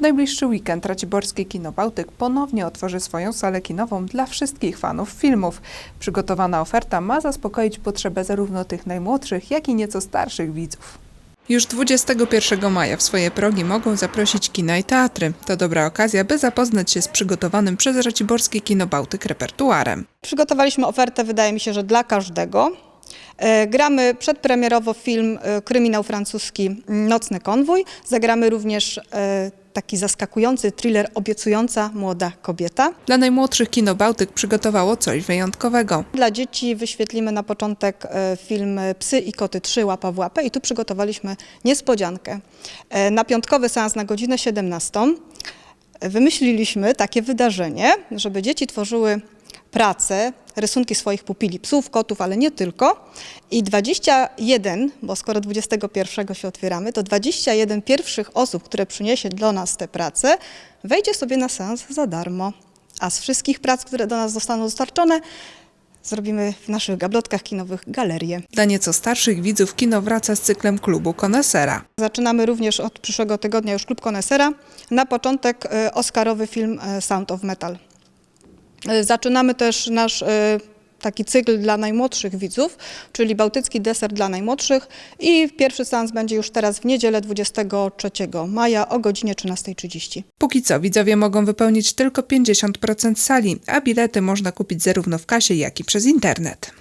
W najbliższy weekend Raciborskie Kino Bałtyk ponownie otworzy swoją salę kinową dla wszystkich fanów filmów. Przygotowana oferta ma zaspokoić potrzebę zarówno tych najmłodszych, jak i nieco starszych widzów. Już 21 maja w swoje progi mogą zaprosić kina i teatry. To dobra okazja, by zapoznać się z przygotowanym przez Raciborskie Kino Bałtyk repertuarem. Przygotowaliśmy ofertę, wydaje mi się, że dla każdego. E, Gramy przedpremierowo film e, kryminał francuski Nocny konwój. Zagramy również e, taki zaskakujący thriller Obiecująca młoda kobieta. Dla najmłodszych Kino Bałtyk przygotowało coś wyjątkowego. Dla dzieci wyświetlimy na początek e, film Psy i koty 3 łapa w łapę i tu przygotowaliśmy niespodziankę. E, Na piątkowy seans na godzinę 17 wymyśliliśmy takie wydarzenie, żeby dzieci tworzyły pracę, rysunki swoich pupili, psów, kotów, ale nie tylko. I 21, bo skoro 21 się otwieramy, to 21 pierwszych osób, które przyniesie do nas te prace, wejdzie sobie na seans za darmo. A z wszystkich prac, które do nas zostaną dostarczone, zrobimy w naszych gablotkach kinowych galerię. Dla nieco starszych widzów kino wraca z cyklem klubu Konesera. Zaczynamy również od przyszłego tygodnia już Klub Konesera. Na początek e, Oscarowy film e, Sound of Metal. E, Zaczynamy też nasz taki cykl dla najmłodszych widzów, czyli Bałtycki deser dla najmłodszych i pierwszy seans będzie już teraz w niedzielę 23 maja o godzinie 13.30. Póki co widzowie mogą wypełnić tylko 50% sali, a bilety można kupić zarówno w kasie, jak i przez internet.